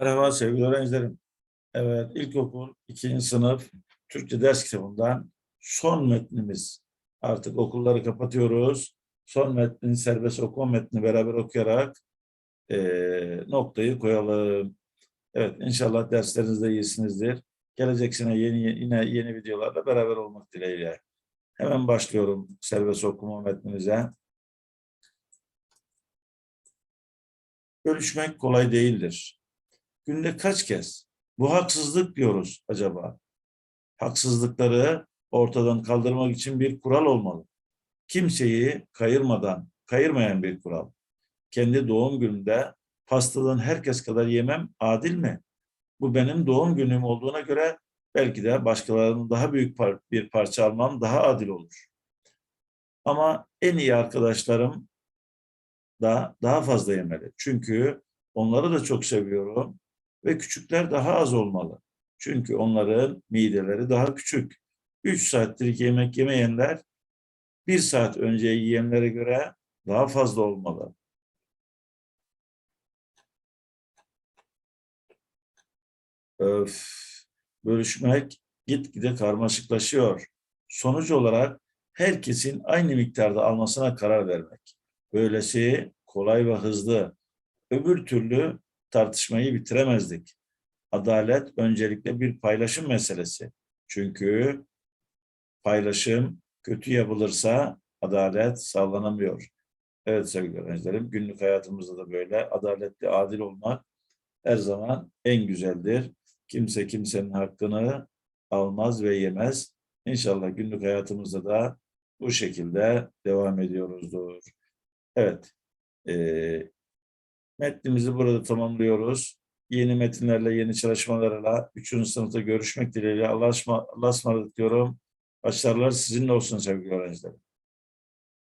Merhaba sevgili öğrencilerim. Evet, ilkokul ikinci sınıf Türkçe ders kitabından son metnimiz. Artık okulları kapatıyoruz. Son metnin serbest okuma metnini beraber okuyarak eee, noktayı koyalım. Evet, inşallah derslerinizde iyisinizdir. Gelecek sene yeni, yine yeni videolarla beraber olmak dileğiyle. Hemen başlıyorum serbest okuma metnimize. Görüşmek kolay değildir. Günde kaç kez bu haksızlık diyoruz acaba? Haksızlıkları ortadan kaldırmak için bir kural olmalı. Kimseyi kayırmadan, kayırmayan bir kural. Kendi doğum günümde pastadan herkes kadar yemem adil mi? Bu benim doğum günüm olduğuna göre belki de başkalarının daha büyük par- bir parça almam daha adil olur. Ama en iyi arkadaşlarım da daha fazla yemeli. Çünkü onları da çok seviyorum ve küçükler daha az olmalı. Çünkü onların mideleri daha küçük. 3 saattir yemek yemeyenler bir saat önce yiyenlere göre daha fazla olmalı. Öf, bölüşmek gitgide karmaşıklaşıyor. Sonuç olarak herkesin aynı miktarda almasına karar vermek. Böylesi kolay ve hızlı. Öbür türlü tartışmayı bitiremezdik. Adalet öncelikle bir paylaşım meselesi. Çünkü paylaşım kötü yapılırsa adalet sağlanamıyor. Evet sevgili öğrencilerim, günlük hayatımızda da böyle adaletli, adil olmak her zaman en güzeldir. Kimse kimsenin hakkını almaz ve yemez. İnşallah günlük hayatımızda da bu şekilde devam ediyoruzdur. Evet, eee metnimizi burada tamamlıyoruz. Yeni metinlerle, yeni çalışmalarla 3. sınıfta görüşmek dileğiyle Allah'a ısmarladık diyorum. Başarılar sizinle olsun sevgili öğrencilerim.